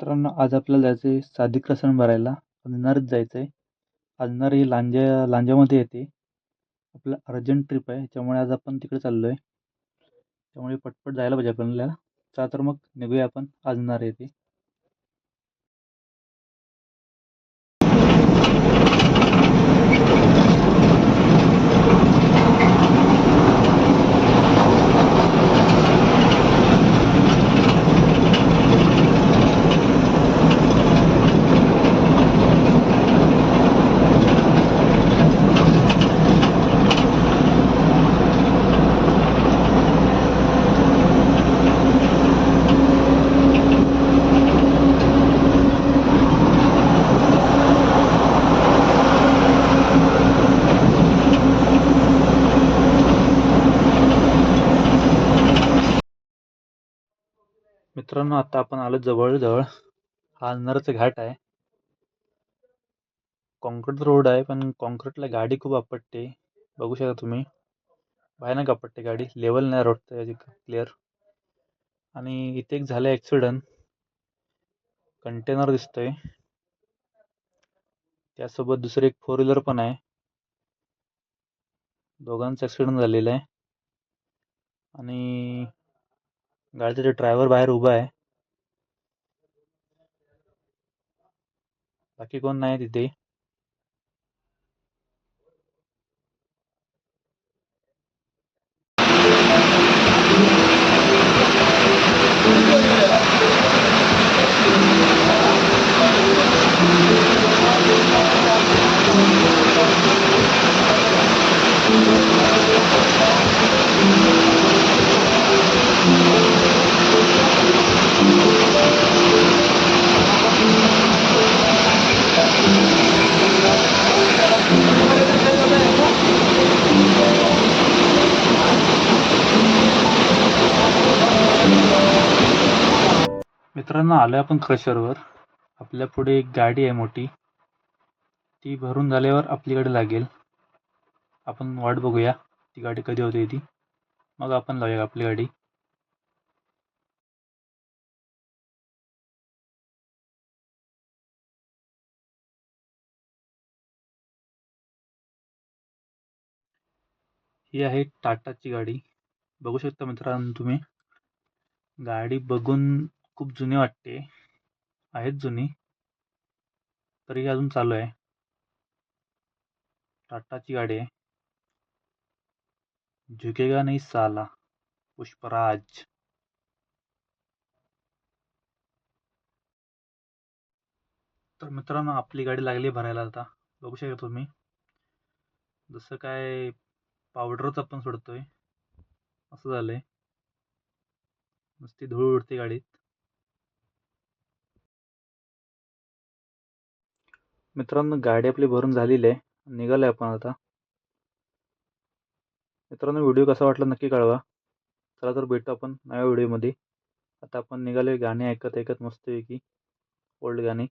मित्रांनो आज आपल्याला जायचं आहे साधिक रसन भरायला. अंजनारीत जायचं आहे अंजनार ही लांजा लांजामध्ये येते. आपलं अर्जंट ट्रिप आहे. त्यामुळे आज आपण तिकडे चाललो आहे त्यामुळे पटपट जायला पाहिजे आपल्याला. चला तर मग निघूया आपण. अंजनार येते मित्रांनो आता आपण आलो जवळजवळ. हा अंजनारचा घाट आहे. कॉन्क्रीट रोड आहे पण कॉन्क्रीटला गाडी खूप आपटते. बघू शकता तुम्ही. भयानक आपटते गाडी. लेवल नाही रोडचं याची क्लिअर आणि इथे एक झालं ॲक्सिडंट कंटेनर दिसतोय. त्यासोबत दुसरी एक फोर व्हीलर पण आहे. दोघांचा ॲक्सिडंट झालेला आहे. आणि गाडीचा जो ड्रायव्हर बाहेर उभा आहे. बाकी कोण नाही तिथे. मित्रांनो आलो आपण क्रशरवर आपल्या पुढे एक गाडी आहे मोठी. ती भरून झाल्यावर आपली गाडी लागेल. आपण वाट बघूया ती गाडी कधी होते ती. मग आपण लावूया आपली गाडी. ही आहे टाटाची गाडी. बघू शकता मित्रांनो तुम्ही. गाडी बघून खूप जुनी वाटते. आहेत जुनी. तरी अजून चालू आहे. टाटाची गाडी आहे. झुकेगा नाही साला. पुष्पराज. तर मित्रांनो आपली गाडी लागली भरायला आता. बघू शकता तुम्ही. जसं काय पावडरच आपण सोडतोय. असं झालंय. नुसती धूळ उडते गाडीत. मित्रांनो गाडी आपली भरून झालेली आहे. निघालोय आपण आता. मित्रांनो व्हिडिओ कसा वाटला नक्की कळवा. चला तर भेटू आपण नव्या व्हिडिओमध्ये. आता आपण निघालोय गाणी ऐकत ऐकत मस्तपैकी. ओल्ड गाणी.